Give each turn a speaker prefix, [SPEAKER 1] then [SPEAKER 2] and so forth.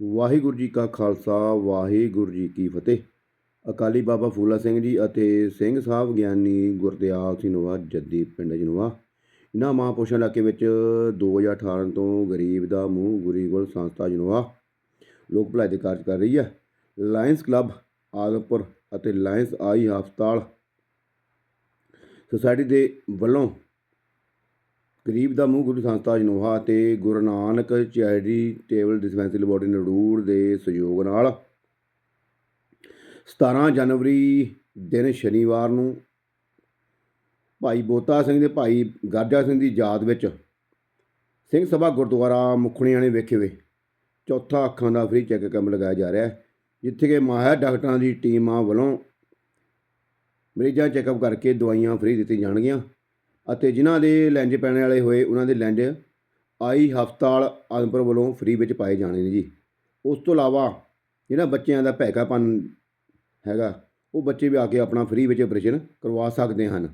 [SPEAKER 1] ਵਾਹਿਗੁਰੂ ਜੀ ਕਾ ਖਾਲਸਾ, ਵਾਹਿਗੁਰੂ ਜੀ ਕੀ ਫਤਿਹ। ਅਕਾਲੀ ਬਾਬਾ ਫੂਲਾ ਸਿੰਘ ਜੀ ਅਤੇ ਸਿੰਘ ਸਾਹਿਬ ਗਿਆਨੀ ਗੁਰਦਿਆਲ ਸਿੰਘ ਨਵਾ, ਜੱਦੀ ਪਿੰਡ ਜਨਵਾ ਇਹਨਾਂ ਮਹਾਂਪੁਰਸ਼ਾਂ ਇਲਾਕੇ ਵਿੱਚ 2018 ਤੋਂ ਗਰੀਬ ਦਾ ਮੂੰਹ ਗੁਰੀ ਗੁਲ ਸੰਸਥਾ ਜਨਵਾ ਲੋਕ ਭਲਾਈ ਦੇ ਕਾਰਜ ਕਰ ਰਹੀ ਹੈ। ਲਾਇੰਸ ਕਲੱਬ, ਆਦਮਪੁਰ ਅਤੇ ਲਾਇੰਸ ਆਈ ਹਸਪਤਾਲ, ਸੁਸਾਇਟੀ ਦੇ ਵੱਲੋਂ ਗਰੀਬ ਦਾ ਮੂੰਹ ਗੁਰੂ ਸੰਸਥਾ ਜਨੋਹਾ ਅਤੇ Guru Nanak charitable dispensary laboratory Narur ਦੇ ਸਹਿਯੋਗ ਨਾਲ 17 ਜਨਵਰੀ ਦਿਨ ਸ਼ਨੀਵਾਰ ਨੂੰ ਭਾਈ ਬੋਤਾ ਸਿੰਘ ਦੇ ਭਾਈ ਗਾਜਾ ਸਿੰਘ ਦੀ ਯਾਦ ਵਿੱਚ ਸਿੰਘ ਸਭਾ ਗੁਰਦੁਆਰਾ ਮੁਖਣੀਆਂ ਨੇ ਵੇਖੇ ਵੇ ਚੌਥਾ ਅੱਖਾਂ ਦਾ ਫ੍ਰੀ ਚੈੱਕ ਕੈਂਪ ਲਗਾਇਆ ਜਾ ਰਿਹਾ ਹੈ, ਜਿੱਥੇ ਕਿ ਮਾਹਿਰ ਡਾਕਟਰਾਂ ਦੀ ਟੀਮਾਂ ਵੱਲੋਂ ਮਰੀਜ਼ਾਂ ਚੈੱਕਅਪ ਕਰਕੇ ਦਵਾਈਆਂ ਫ੍ਰੀ ਦਿੱਤੀਆਂ ਜਾਣਗੀਆਂ। ਅਤੇ ਜਿਨ੍ਹਾਂ ਦੇ ਲੈਂਜ ਪੈਣ ਵਾਲੇ ਹੋਏ, ਉਹਨਾਂ ਦੇ ਲੈਂਜ ਆਈ ਹਸਪਤਾਲ ਆਦਮਪੁਰ ਵੱਲੋਂ ਫ੍ਰੀ ਵਿੱਚ ਪਾਏ ਜਾਣੇ ਨੇ ਜੀ। ਉਸ ਤੋਂ ਇਲਾਵਾ ਜਿਹੜਾ ਬੱਚਿਆਂ ਦਾ ਭੈਕਾਪਨ ਹੈਗਾ, ਉਹ ਬੱਚੇ ਵੀ ਆ ਕੇ ਆਪਣਾ ਫ੍ਰੀ ਵਿੱਚ ਆਪਰੇਸ਼ਨ ਕਰਵਾ ਸਕਦੇ ਹਨ।